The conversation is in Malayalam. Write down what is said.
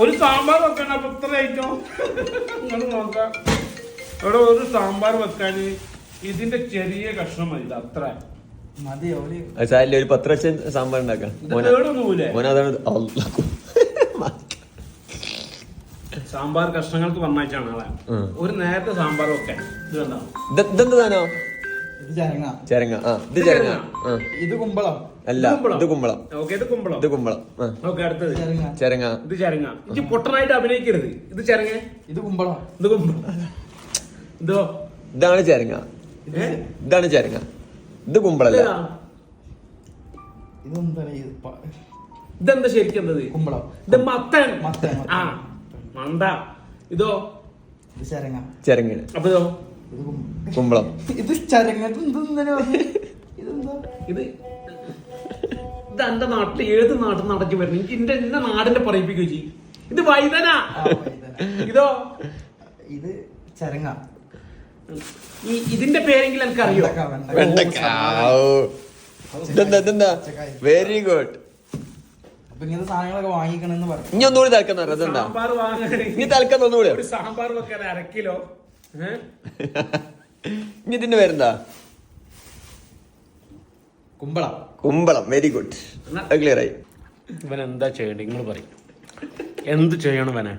ഒരു സാമ്പാർ വെക്കണം അപ്പൊ ഇത്ര ഐറ്റം നിങ്ങൾ നോക്കാം. ഇവിടെ ഒരു സാമ്പാർ വെക്കാൻ ഇതിന്റെ ചെറിയ കഷ്ണം മതി ഇത് അത്ര. സാരില്ല ഒരു പത്ത് ലക്ഷം സാമ്പാർ ഉണ്ടാക്കാം. സാമ്പാർ കഷ്ണങ്ങൾക്ക് വന്നാച്ചാണ് ആളെ. ഒരു നേരത്തെ സാമ്പാർ വെക്കാൻ. ഇത് കണ്ടോ? ഇത് ഇതെന്ത് സാധനോ? ഇത് ചരങ്ങ. ആ ഇത് ചരങ്ങ. ആ. ഇത് കുമ്പളം. അല്ല ഇത് കുമ്പളം. ഓക്കെ ഇത് കുമ്പളം. ഇത് കുമ്പളം. ആ. ഓക്കെ അടുത്തത്. ചരങ്ങ. ചരങ്ങ. ഇത് ചരങ്ങ. ഇത് പൊട്ടനായിട്ട് അഭിനയിക്കരുത്. ഇത് ചരങ്ങ. ഇത് കുമ്പളം. ഇത് കുമ്പളം. ഇതോ. ഇതാണ് ചേരങ്ങ. ഇതാണ് ചേരങ്ങ. ഇത് കുമ്പളല്ല. ഇതെന്താ ശരിക്കും എന്തത്? കുമ്പളം. ഇത് മത്തൻ. മത്തൻ. ആ. മണ്ട ഇതോ. ഇത് ചേരങ്ങ. ചരങ്ങ അപ്പൊ ഇതോ. കുമ്പളം. ഇത് ചരങ്ങ ഇത് ഇതെന്താ? ഇത് ഇത് എന്റെ നാട്ടിൽ ഏത് നാട്ടിൽ നടക്കി വരുന്നു? എനിക്ക് എന്റെ എന്റെ നാടിന്റെ പറയിപ്പിക്കുക ചെയ്യും. ഇത് വൈതന. വൈതന. ഇതോ? ഇത് ചരങ്ങ. ഈ ഇതിന്റെ പേരെങ്കിലും എനിക്ക് അറിയോ വെരി ഗുഡ് സാധനങ്ങളൊക്കെ ഇനി ഒന്നുകൂടി തൽക്കാൻ ഇനി തൽക്കാൻ ഒന്നുകൂടി ഒരു സാമ്പാർ വെക്കാൻ അരക്കിലോ ഇനി ഇതിന്റെ പേരെന്താ? കുമ്പളം. കുമ്പളം വെരി ഗുഡ് ക്ലിയർ ആയി. ഇവൻ എന്താ ചെയ്യണ്ടേ? നിങ്ങൾ പറയും. എന്ത് ചെയ്യണം ഇവനെ?